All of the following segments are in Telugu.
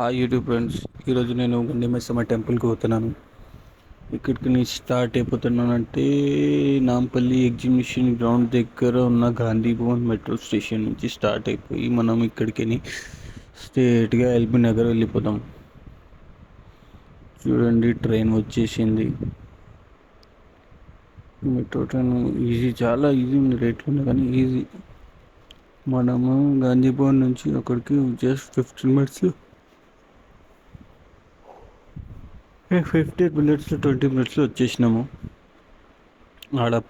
హాయ్ యూట్యూబ్ ఫ్రెండ్స్ ఈరోజు నేను గండిమైసమ్మ టెంపుల్కి పోతున్నాను. ఇక్కడికి నేను స్టార్ట్ అయిపోతున్నానంటే నాంపల్లి ఎగ్జిబిషన్ గ్రౌండ్ దగ్గర ఉన్న గాంధీ భవన్ మెట్రో స్టేషన్ నుంచి స్టార్ట్ అయిపోయి మనం ఇక్కడికి స్ట్రేట్గా ఎల్బీ నగర్ వెళ్ళిపోతాం. చూడండి ట్రైన్ వచ్చేసింది. మెట్రో ట్రైన్ ఈజీ చాలా ఈజీ ఉంది. రేట్లు ఉన్నాయి కానీ ఈజీ మనము గాంధీ భవన్ నుంచి అక్కడికి just fifteen minutes fifty minutes twenty మినిట్స్లో వచ్చేసినాము. ఆడ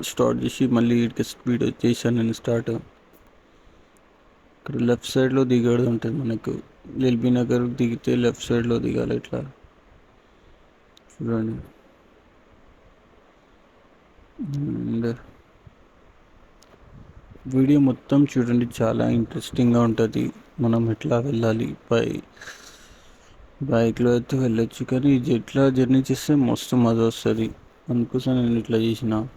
స్టార్ట్ చేసి మళ్ళీ ఇక్కడికి స్పీడ్ వచ్చేసాను నేను స్టార్ట్ ఇక్కడ లెఫ్ట్ సైడ్లో దిగడు ఉంటుంది మనకు ఎల్బీ నగర్ దిగితే లెఫ్ట్ సైడ్లో దిగాలి ఇట్లా. చూడండి. అండ్ వీడియో మొత్తం చూడండి చాలా ఇంట్రెస్టింగ్గా ఉంటుంది. మనం ఎట్లా వెళ్ళాలి పై బైక్లో అయితే వెళ్ళొచ్చు కానీ ఇది ఎట్లా జర్నీ చేస్తే మస్తు మజా వస్తుంది. అందుకోసం నేను ఇట్లా చేసిన.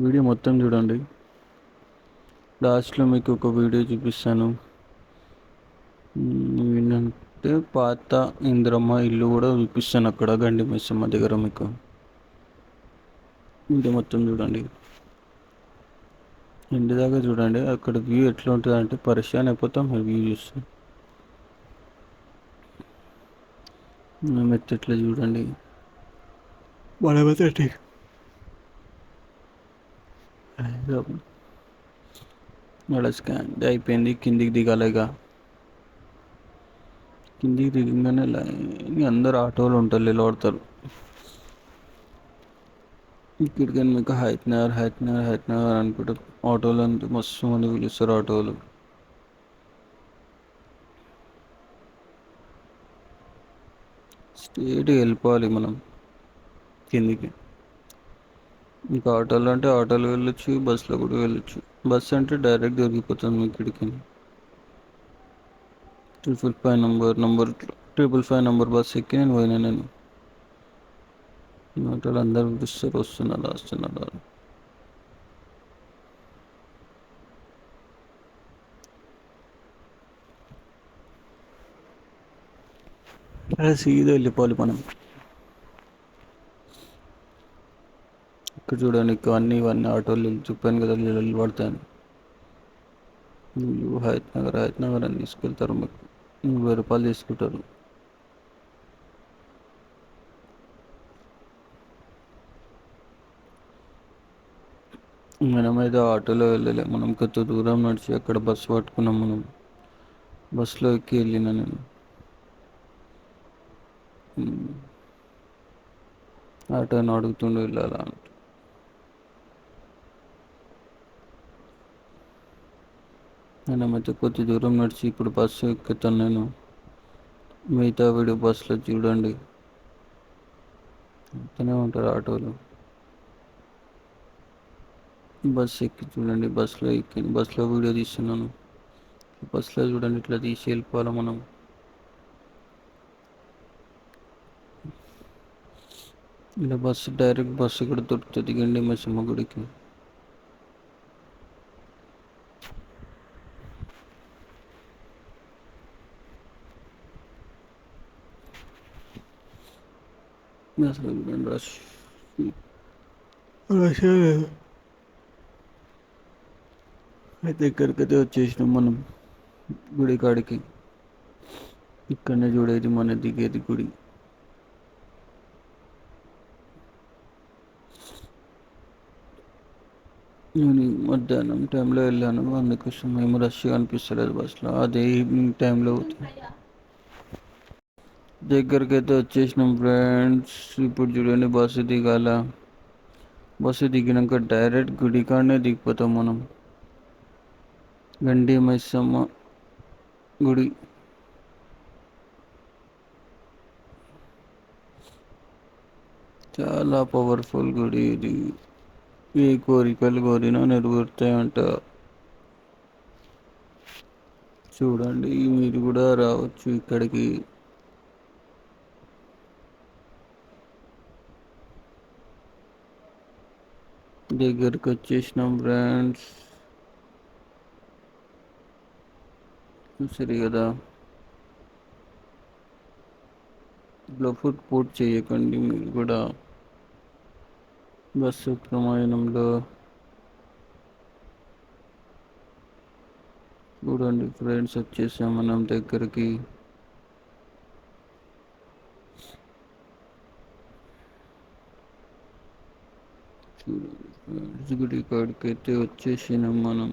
వీడియో మొత్తం చూడండి. లాస్ట్లో మీకు ఒక వీడియో చూపిస్తాను. ఏంటంటే పాత ఇంద్రమ్మ ఇల్లు కూడా చూపిస్తాను అక్కడ గండి మిస్సమ్మ దగ్గర మీకు. వీడియో మొత్తం చూడండి. ఇంటి దాకా చూడండి. అక్కడ వ్యూ ఎట్లా ఉంటుంది అంటే పరిశాన్ అయిపోతాం వ్యూ చూస్తాం. మెత్తట్లా చూడండి. మనమైతే మళ్ళీ స్కాన్ అయిపోయింది కిందికి దిగాలిగా కిందికి దిగగానే లైన్ అందరు ఆటోలు ఉంటారు నిలబడతారు. ఇక్కడికి మీకు హైత్ నగర్ హైత్ నగర్ హైత్ నగర్ అనుకుంటే ఆటోలు అంతా మస్తు మంది పిలుస్తారు ఆటోలు. స్ట్రేట్గా వెళ్ళిపోవాలి మనం. కిందికి. ఇంకా ఆటోలు అంటే ఆటోలు వెళ్ళొచ్చు బస్సులో కూడా వెళ్ళొచ్చు. బస్ అంటే డైరెక్ట్ దొరికిపోతుంది మీకు ఇక్కడికి. Triple five number number triple five number bus ఎక్కి నేను పోయినా నేను. ఆటోలు అందరు పిలుస్తారు వస్తున్నారు వస్తున్నారు. సీదా వెళ్ళిపోవాలి మనం. ఇక్కడ చూడండి అన్నీ ఇవన్నీ ఆటోలు చెప్పాను కదా నీళ్ళు నువ్వు హైత్ నగర్ హైత్ నగర్ అని తీసుకెళ్తారు మీకు వెయ్యి రూపాయలు తీసుకుంటారు. మనమైతే ఆటోలో వెళ్ళలే. మనం కొంత దూరం నడిచి అక్కడ బస్సు పట్టుకున్నాం మనం. బస్సులో ఎక్కి వెళ్ళిన నేను. ఆటోని అడుగుతుండే వెళ్ళాలా అంటే. మధ్య కొద్ది దూరం నడిచి ఇప్పుడు బస్సు ఎక్కుతాను నేను. మిగతా వీడు బస్సులో చూడండి. అంతనే ఉంటారు ఆటోలు. బస్సు ఎక్కి చూడండి బస్సులో ఎక్కి బస్సులో వీడియో తీస్తున్నాను. బస్సులో చూడండి ఇట్లా తీసి వెళ్ళిపోవాలి మనం. ఇలా బస్సు డైరెక్ట్ బస్సు కూడా దొరుకుతుంది గండి మసమ్మ గుడికి అసలు రష్ రష్ అయితే ఇక్కడికైతే వచ్చేసినాం మనం గుడి కాడికి ఇక్కడనే చూడేది మన దిగేది గుడి నేను మధ్యాహ్నం టైంలో వెళ్ళాను. అందుకోసం ఏమో రష్గా అనిపిస్తలేదు బస్సులో అదే ఈవినింగ్ టైంలో దగ్గరికి అయితే వచ్చేసినాం ఫ్రెండ్స్ ఇప్పుడు చూడండి బస్సు దిగాల. బస్సు దిగినాక డైరెక్ట్ గుడి కాడనే దిగిపోతాం మనం. గండి మైసమ్మ గుడి. చాలా పవర్ఫుల్ గుడి ఇది. ఏ కోరికలు కోరినా నెరవేరుతాయంట. చూడండి మీరు కూడా రావచ్చు ఇక్కడికి. దగ్గరికి వచ్చేసినాం బ్రాండ్స్ సరే కదా. ఫుడ్ పూట్ చేయకండి మీరు కూడా. బస్సు ప్రమాణంలో చూడండి ఫ్రెండ్స్ వచ్చేసాం మనం దగ్గరికి. చూడండి గుడి కాడికైతే వచ్చేసినాం మనం.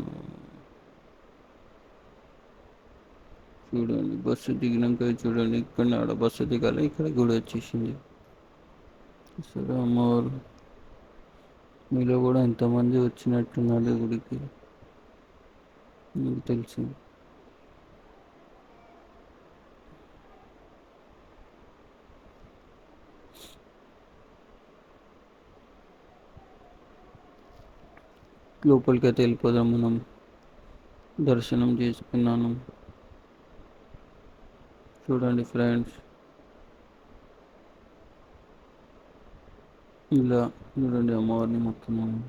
చూడండి బస్సు దిగినాక చూడండి ఇక్కడ ఆడ బస్సు దిగాలి ఇక్కడ కూడా వచ్చేసింది. సరే అమ్మవారు. మీలో కూడా ఎంతమంది వచ్చినట్టున్నారు గుడికి? మీకు తెలుసు. లోపలికైతే వెళ్ళిపోదాం మనం. దర్శనం చేసుకున్నాను. చూడండి ఫ్రెండ్స్. ఇలా చూడండి అమ్మవారిని మొక్కున్నాము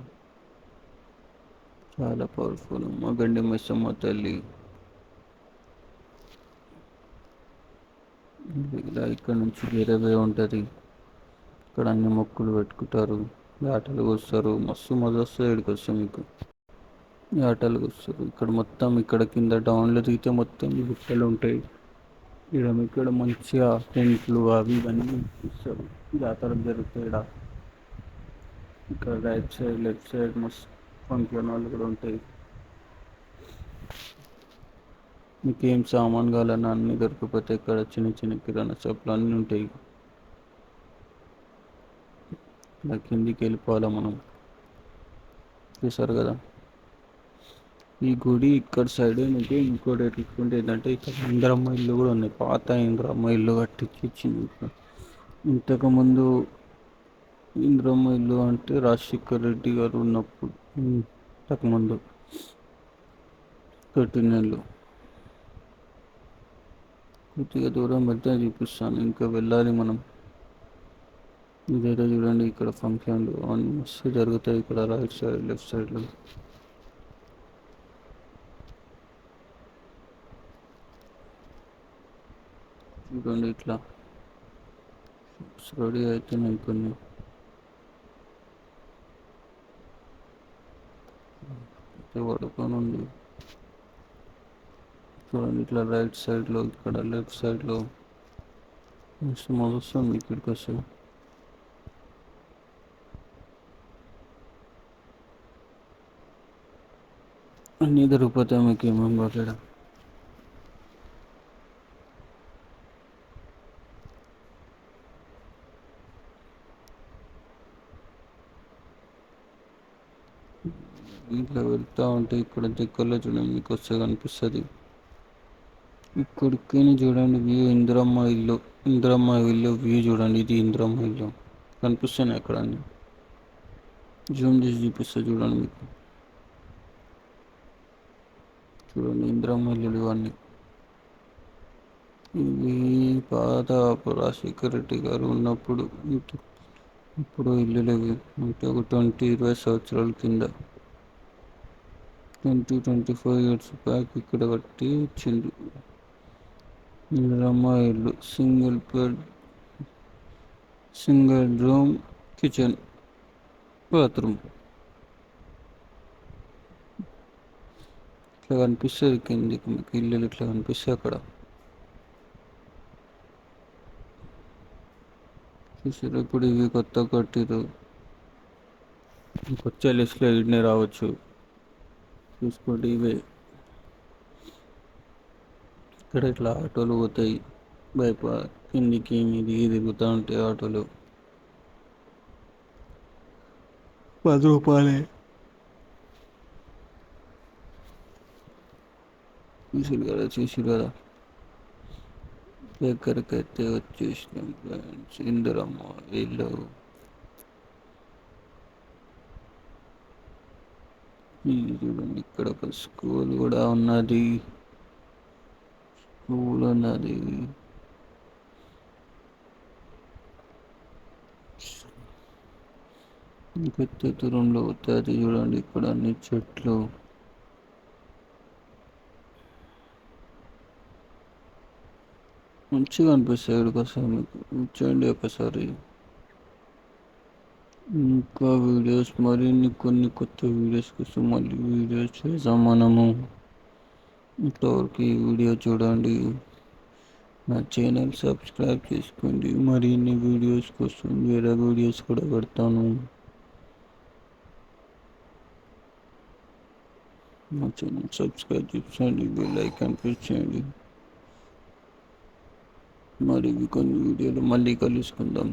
చాలా పవర్ఫుల్ మా గండి మెస్సమ్మ తల్లి. ఇలా ఇక్కడ నుంచి వేరే వేరే ఉంటుంది. ఇక్కడ అన్ని మొక్కులు పెట్టుకుంటారు. ఆటలు వస్తారు మస్తు మజా వస్తుంది ఇక్కడికి వస్తే మీకు. ఆటలు వస్తారు ఇక్కడ మొత్తం ఇక్కడ కింద డౌన్లో దిగితే మొత్తం గుట్టలు ఉంటాయి. ఇక్కడ ఇక్కడ మంచిగా టెంట్లు అవి ఇవన్నీ ఇస్తారు. జాతర జరుగుతాయి ఇక్కడ. ఇక్కడ రైట్ సైడ్ లెఫ్ట్ సైడ్ మస్తు ఫంక్షన్ వాళ్ళు కూడా ఉంటాయి. మీకు ఏం సామాన్ కావాలన్నా అన్నీ దొరికిపోతే ఇక్కడ చిన్న చిన్న కిరాణా షాపులు అన్నీ ఉంటాయి. ఇలా కిందికి వెళ్ళిపోవాలా మనం? చూసారు కదా? ఈ గుడి ఇక్కడ సైడ్ మీకు ఇంకోటి ఎట్లుంటే ఏంటంటే ఇక్కడ ఇంద్రమ్మ ఇల్లు కూడా ఉన్నాయి పాత ఇంద్రమ్మ ఇల్లు కట్టించి ఇంతకుముందు ఇంద్రమ్మ ఇల్లు అంటే రాజశేఖర్ రెడ్డి గారు ఉన్నప్పుడు ఇంతకుముందు ఇల్లు కొద్దిగా దూరం పెడితే చూపిస్తాను. ఇంకా వెళ్ళాలి మనం. ఇదైతే చూడండి ఇక్కడ ఫంక్షన్లు అన్నీ మస్తు జరుగుతాయి. ఇక్కడ రైట్ సైడ్ లెఫ్ట్ సైడ్లో చూడండి ఇట్లా. రెడీ అవుతున్నాయి కొన్ని పడుకొని ఉంది చూడండి ఇట్లా రైట్ సైడ్లో ఇక్కడ లెఫ్ట్ సైడ్లో. మస్తు మొదస్తుంది ఇక్కడికి వస్తే. అన్నీ దొరికిపోతాయి మీకు ఏమేమి పడలేడా ఇట్లా వెళ్తూ ఉంటే ఇక్కడ దగ్గరలో చూడండి మీకు వస్తే కనిపిస్తుంది. ఇక్కడికి చూడండి వ్యూ ఇందిరమ్మ ఇల్లు ఇందిరమ్మ ఇల్లు వ్యూ చూడండి ఇది ఇందిరమ్మ ఇల్లు. కనిపిస్తున్నాయి అక్కడ అన్ని. జూమ్ చేసి చూపిస్తా చూడండి మీకు. చూడండి ఇందిరమ్మ ఇల్లు ఇవన్నీ. ఇవి పాత రాజశేఖర గారు ఉన్నప్పుడు ఇప్పుడు ఇల్లులు లేవు అంటే ఒక ట్వంటీ ఇరవై సంవత్సరాల కింద. Twenty twenty five years back ఇక్కడ కట్టి ఇచ్చిండు ఇందిరమ్మ ఇల్లు single bed single room kitchen bathroom. ఇట్లా కనిపిస్తుంది కిందికి మీకు ఇల్లు ఇట్లా కనిపిస్తాయి అక్కడ. చూసారు ఇప్పుడు ఇవి కొత్త కట్టిరు కొత్త లిస్ట్లో ఇడ్నే రావచ్చు. చూసుకోండి ఇవే. ఇక్కడ ఇట్లా ఆటోలు పోతాయి. బైప కిందికి మీది తిరుగుతూ ఉంటాయి ఆటోలు. పది రూపాయలే చూసారు కదా చూసారు కదా. దగ్గరకైతే వచ్చేసినాం ఫ్రెండ్స్ ఇందిరమ్మ ఇల్లు ఇది చూడండి ఇక్కడ ఒక స్కూల్ కూడా ఉన్నది. స్కూల్ ఉన్నది. పెద్ద దూరంలో అవుతుంది చూడండి ఇక్కడ అన్ని చెట్లు. మంచిగా అనిపిస్తాయి ఇక్కడికి వస్తే మీకు. చూడండి ఒకసారి. ఇంకా వీడియోస్ మరిన్ని కొన్ని కొత్త వీడియోస్ కోసం మళ్ళీ వీడియోస్ చేసాం మనము ఇంతవరకు ఈ వీడియో చూడండి నా ఛానల్ సబ్స్క్రైబ్ చేసుకోండి మరిన్ని వీడియోస్ కోసం వేరే వీడియోస్ కూడా పెడతాను నా ఛానల్ సబ్స్క్రైబ్ చేసుకోండి బెల్ ఐకాన్ ప్రెస్ చేయండి మరి కొన్ని వీడియోలు మళ్ళీ కలుసుకుందాం